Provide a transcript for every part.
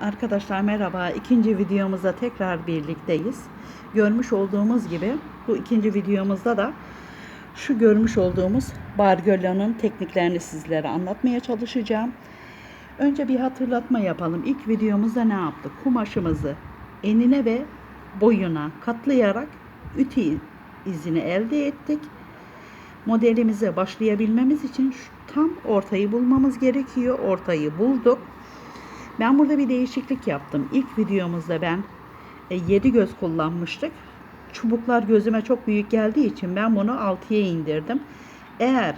Arkadaşlar merhaba. İkinci videomuzda tekrar birlikteyiz. Görmüş olduğumuz gibi bu ikinci videomuzda da şu görmüş olduğumuz bargolanın tekniklerini sizlere anlatmaya çalışacağım. Önce bir hatırlatma yapalım. İlk videomuzda ne yaptık? Kumaşımızı enine ve boyuna katlayarak ütü izini elde ettik. Modelimize başlayabilmemiz için şu tam ortayı bulmamız gerekiyor. Ortayı bulduk. Ben burada bir değişiklik yaptım. İlk videomuzda ben 7 göz kullanmıştık. Çubuklar gözüme çok büyük geldiği için ben bunu 6'ya indirdim. Eğer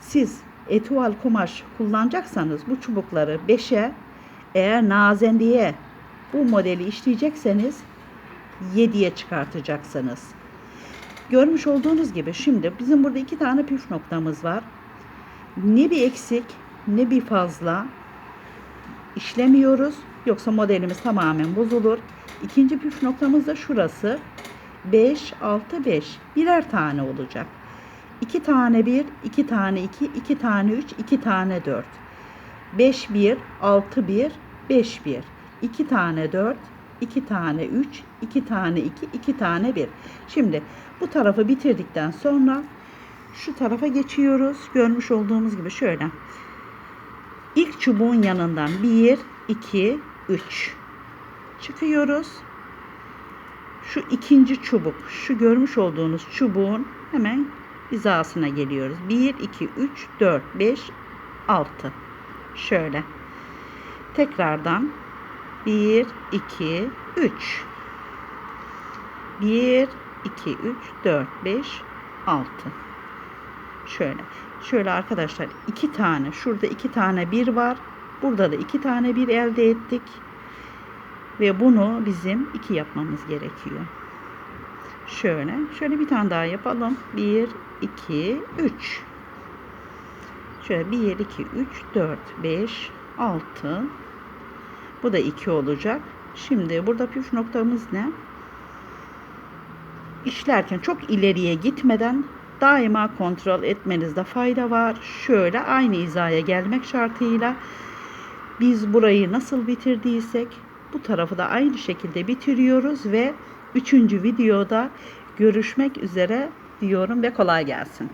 siz etual kumaş kullanacaksanız bu çubukları 5'e eğer nazendiye bu modeli işleyecekseniz 7'ye çıkartacaksınız. Görmüş olduğunuz gibi şimdi bizim burada iki tane püf noktamız var. Ne bir eksik ne bir fazla işlemiyoruz. Yoksa modelimiz tamamen bozulur. İkinci püf noktamız da şurası. 5, 6, 5. Birer tane olacak. 2 tane 1, 2 tane 2, 2 tane 3, 2 tane 4. 5, 1, 6, 1, 5, 1. 2 tane 4, 2 tane 3, 2 tane 2, 2 tane 1. Şimdi bu tarafı bitirdikten sonra şu tarafa geçiyoruz. Görmüş olduğumuz gibi şöyle. İlk çubuğun yanından 1, 2, 3 çıkıyoruz. Şu ikinci çubuk, şu görmüş olduğunuz çubuğun hemen hizasına geliyoruz. 1, 2, 3, 4, 5, 6. Şöyle. Tekrardan 1, 2, 3. 1, 2, 3, 4, 5, 6. Şöyle. Şöyle arkadaşlar iki tane şurada iki tane bir var. Burada da iki tane bir elde ettik. Ve bunu bizim iki yapmamız gerekiyor. Şöyle. Şöyle bir tane daha yapalım. 1, 2, 3. Şöyle 1, 2, 3, 4, 5, 6. Bu da 2 olacak. Şimdi burada püf noktamız ne? İşlerken çok ileriye gitmeden daima kontrol etmenizde fayda var. Şöyle aynı hizaya gelmek şartıyla biz burayı nasıl bitirdiysek bu tarafı da aynı şekilde bitiriyoruz ve üçüncü videoda görüşmek üzere diyorum ve kolay gelsin.